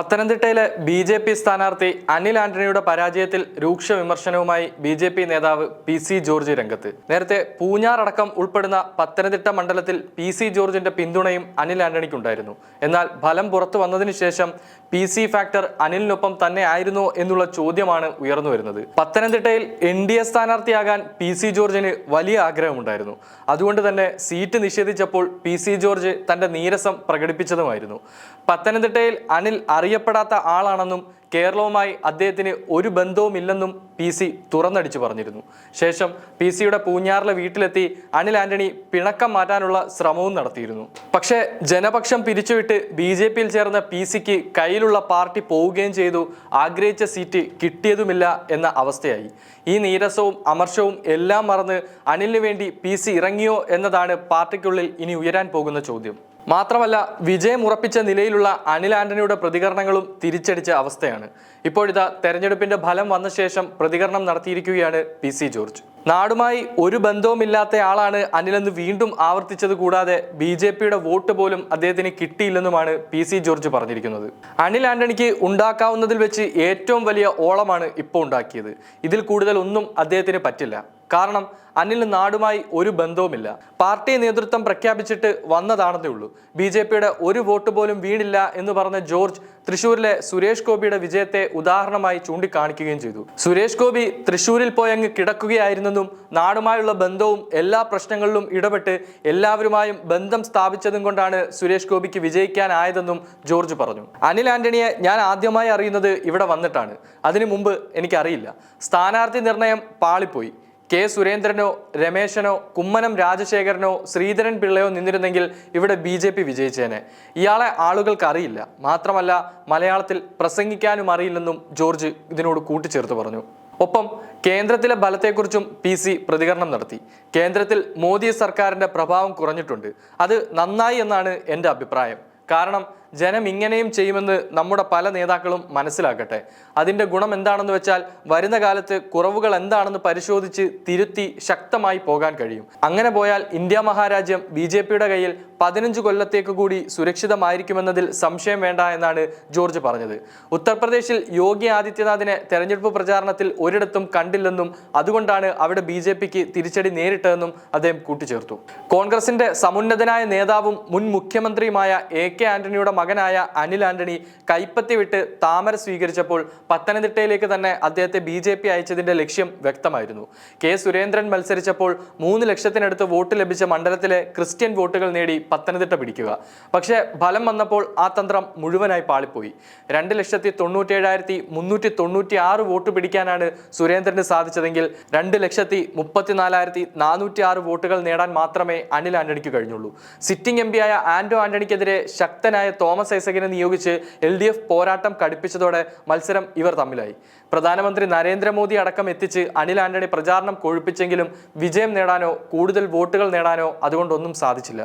പത്തനംതിട്ടയിലെ B J P സ്ഥാനാർത്ഥി അനിൽ ആന്റണിയുടെ പരാജയത്തിൽ രൂക്ഷ വിമർശനവുമായി ബി ജെ പി നേതാവ് പി സി ജോർജ് രംഗത്ത്. നേരത്തെ പൂഞ്ഞാർ അടക്കം ഉൾപ്പെടുന്ന പത്തനംതിട്ട മണ്ഡലത്തിൽ പി സി ജോർജിന്റെ പിന്തുണയും അനിൽ ആന്റണിക്കുണ്ടായിരുന്നു. എന്നാൽ ഫലം പുറത്തു വന്നതിനു ശേഷം പി സി ഫാക്ടർ അനിലിനൊപ്പം തന്നെ ആയിരുന്നോ എന്നുള്ള ചോദ്യമാണ് ഉയർന്നു വരുന്നത്. പത്തനംതിട്ടയിൽ എൻ ഡി എ സ്ഥാനാർത്ഥിയാകാൻ പി സി ജോർജിന് വലിയ ആഗ്രഹമുണ്ടായിരുന്നു. അതുകൊണ്ട് തന്നെ സീറ്റ് നിഷേധിച്ചപ്പോൾ പി സി ജോർജ് തന്റെ നീരസം പ്രകടിപ്പിച്ചതുമായിരുന്നു. പത്തനംതിട്ടയിൽ അനിൽ അറിയപ്പെടാത്ത ആളാണെന്നും കേരളവുമായി അദ്ദേഹത്തിന് ഒരു ബന്ധവുമില്ലെന്നും പി സി തുറന്നടിച്ചു പറഞ്ഞിരുന്നു. ശേഷം പി സിയുടെ പൂഞ്ഞാറിലെ വീട്ടിലെത്തി അനിൽ ആന്റണി പിണക്കം മാറ്റാനുള്ള ശ്രമവും നടത്തിയിരുന്നു. പക്ഷേ ജനപക്ഷം പിരിച്ചുവിട്ട് ബി ജെ പിയിൽ ചേർന്ന പി സിക്ക് കയ്യിലുള്ള പാർട്ടി പോവുകയും ചെയ്തു. ആഗ്രഹിച്ച സീറ്റ് കിട്ടിയതുമില്ല എന്ന അവസ്ഥയായി. ഈ നീരസവും അമർഷവും എല്ലാം മറന്ന് അനിലിന് വേണ്ടി പി സി ഇറങ്ങിയോ എന്നതാണ് പാർട്ടിക്കുള്ളിൽ ഇനി ഉയരാൻ പോകുന്ന ചോദ്യം. മാത്രമല്ല വിജയം ഉറപ്പിച്ച നിലയിലുള്ള അനിൽ ആന്റണിയുടെ പ്രതികരണങ്ങളും തിരിച്ചടിച്ച അവസ്ഥയാണ്. ഇപ്പോഴിതാ തെരഞ്ഞെടുപ്പിന്റെ ഫലം വന്ന ശേഷം പ്രതികരണം നടത്തിയിരിക്കുകയാണ് പി സി ജോർജ്. നാടുമായി ഒരു ബന്ധവുമില്ലാത്ത ആളാണ് അനിലെന്ന് വീണ്ടും ആവർത്തിച്ചത് കൂടാതെ ബി ജെ പിയുടെ വോട്ട് പോലും അദ്ദേഹത്തിന് കിട്ടിയില്ലെന്നുമാണ് പി സി ജോർജ് പറഞ്ഞിരിക്കുന്നത്. അനിൽ ആന്റണിക്ക് ഉണ്ടാക്കാവുന്നതിൽ വെച്ച് ഏറ്റവും വലിയ ഓളമാണ് ഇപ്പോൾ ഉണ്ടാക്കിയത്. ഇതിൽ കൂടുതൽ ഒന്നും അദ്ദേഹത്തിന് പറ്റില്ല. കാരണം അനിൽ നാടുമായി ഒരു ബന്ധവുമില്ല. പാർട്ടി നേതൃത്വം പ്രഖ്യാപിച്ചിട്ട് വന്നതാണെന്നേ ഉള്ളൂ. ബി ജെ പിയുടെ ഒരു വോട്ട് പോലും വീണില്ല എന്ന് പറഞ്ഞ ജോർജ് തൃശൂരിലെ സുരേഷ് ഗോപിയുടെ വിജയത്തെ ഉദാഹരണമായി ചൂണ്ടിക്കാണിക്കുകയും ചെയ്തു. സുരേഷ് ഗോപി തൃശൂരിൽ പോയങ്ങ് കിടക്കുകയായിരുന്നെന്നും നാടുമായുള്ള ബന്ധവും എല്ലാ പ്രശ്നങ്ങളിലും ഇടപെട്ട് എല്ലാവരുമായും ബന്ധം സ്ഥാപിച്ചതും കൊണ്ടാണ് സുരേഷ് ഗോപിക്ക് വിജയിക്കാനായതെന്നും ജോർജ് പറഞ്ഞു. അനിൽ ആന്റണിയെ ഞാൻ ആദ്യമായി അറിയുന്നത് ഇവിടെ വന്നിട്ടാണ്. അതിനു മുമ്പ് എനിക്കറിയില്ല. സ്ഥാനാർത്ഥി നിർണയം പാളിപ്പോയി. കെ സുരേന്ദ്രനോ രമേശനോ കുമ്മനം രാജശേഖരനോ ശ്രീധരൻ പിള്ളയോ നിന്നിരുന്നെങ്കിൽ ഇവിടെ ബി ജെ പി വിജയിച്ചേനെ. ഇയാളെ ആളുകൾക്ക് അറിയില്ല. മാത്രമല്ല മലയാളത്തിൽ പ്രസംഗിക്കാനും അറിയില്ലെന്നും ജോർജ് ഇതിനോട് കൂട്ടിച്ചേർത്ത് പറഞ്ഞു. ഒപ്പം കേന്ദ്രത്തിലെ ബലത്തെക്കുറിച്ചും പി സി പ്രതികരണം നടത്തി. കേന്ദ്രത്തിൽ മോദി സർക്കാരിന്റെ പ്രഭാവം കുറഞ്ഞിട്ടുണ്ട്. അത് നന്നായി എന്നാണ് എന്റെ അഭിപ്രായം. കാരണം ജനം ഇങ്ങനെയും ചെയ്യുമെന്ന് നമ്മുടെ പല നേതാക്കളും മനസ്സിലാക്കട്ടെ. അതിന്റെ ഗുണം എന്താണെന്ന് വെച്ചാൽ വരുന്ന കാലത്ത് കുറവുകൾ എന്താണെന്ന് പരിശോധിച്ച് തിരുത്തി ശക്തമായി പോകാൻ കഴിയും. അങ്ങനെ പോയാൽ ഇന്ത്യ മഹാരാജ്യം ബി ജെ പിയുടെ കയ്യിൽ പതിനഞ്ച് കൊല്ലത്തേക്ക് കൂടി സുരക്ഷിതമായിരിക്കുമെന്നതിൽ സംശയം വേണ്ട എന്നാണ് ജോർജ് പറഞ്ഞത്. ഉത്തർപ്രദേശിൽ യോഗി ആദിത്യനാഥിനെ തെരഞ്ഞെടുപ്പ് പ്രചാരണത്തിൽ ഒരിടത്തും കണ്ടില്ലെന്നും അതുകൊണ്ടാണ് അവിടെ ബി ജെ പിക്ക് തിരിച്ചടി നേരിട്ടതെന്നും അദ്ദേഹം കൂട്ടിച്ചേർത്തു. കോൺഗ്രസിന്റെ സമുന്നതനായ നേതാവും മുൻ മുഖ്യമന്ത്രിയുമായ എ കെ ആന്റണിയുടെ മകനായ അനിൽ ആന്റണി കൈപ്പത്തി വിട്ട് താമര സ്വീകരിച്ചപ്പോൾ പത്തനംതിട്ടയിലേക്ക് തന്നെ അദ്ദേഹത്തെ ബി ജെ പി അയച്ചതിന്റെ ലക്ഷ്യം വ്യക്തമായിരുന്നു. കെ സുരേന്ദ്രൻ മത്സരിച്ചപ്പോൾ മൂന്ന് ലക്ഷത്തിനടുത്ത് വോട്ട് ലഭിച്ച മണ്ഡലത്തിലെ ക്രിസ്ത്യൻ വോട്ടുകൾ നേടി പത്തനംതിട്ട പിടിക്കുക. പക്ഷേ ഫലം വന്നപ്പോൾ ആ തന്ത്രം മുഴുവനായി പാളിപ്പോയി. രണ്ട് ലക്ഷത്തി തൊണ്ണൂറ്റേഴായിരത്തി മുന്നൂറ്റി തൊണ്ണൂറ്റി ആറ് വോട്ട് പിടിക്കാനാണ് സുരേന്ദ്രന് സാധിച്ചതെങ്കിൽ രണ്ട് ലക്ഷത്തി മുപ്പത്തിനാലായിരത്തി നാനൂറ്റി ആറ് വോട്ടുകൾ നേടാൻ മാത്രമേ അനിൽ ആന്റണിക്ക് കഴിഞ്ഞുള്ളൂ. സിറ്റിംഗ് എം പിയായ ആന്റോ ആന്റണിക്കെതിരെ ശക്തനായ തോമസ് ഐസകിനെ നിയോഗിച്ച് എൽ ഡി എഫ് പോരാട്ടം കടുപ്പിച്ചതോടെ മത്സരം ഇവർ തമ്മിലായി. പ്രധാനമന്ത്രി നരേന്ദ്രമോദി അടക്കം എത്തിച്ച് അനിൽ ആന്റണി പ്രചാരണം കൊഴുപ്പിച്ചെങ്കിലും വിജയം നേടാനോ കൂടുതൽ വോട്ടുകൾ നേടാനോ അതുകൊണ്ടൊന്നും സാധിച്ചില്ല.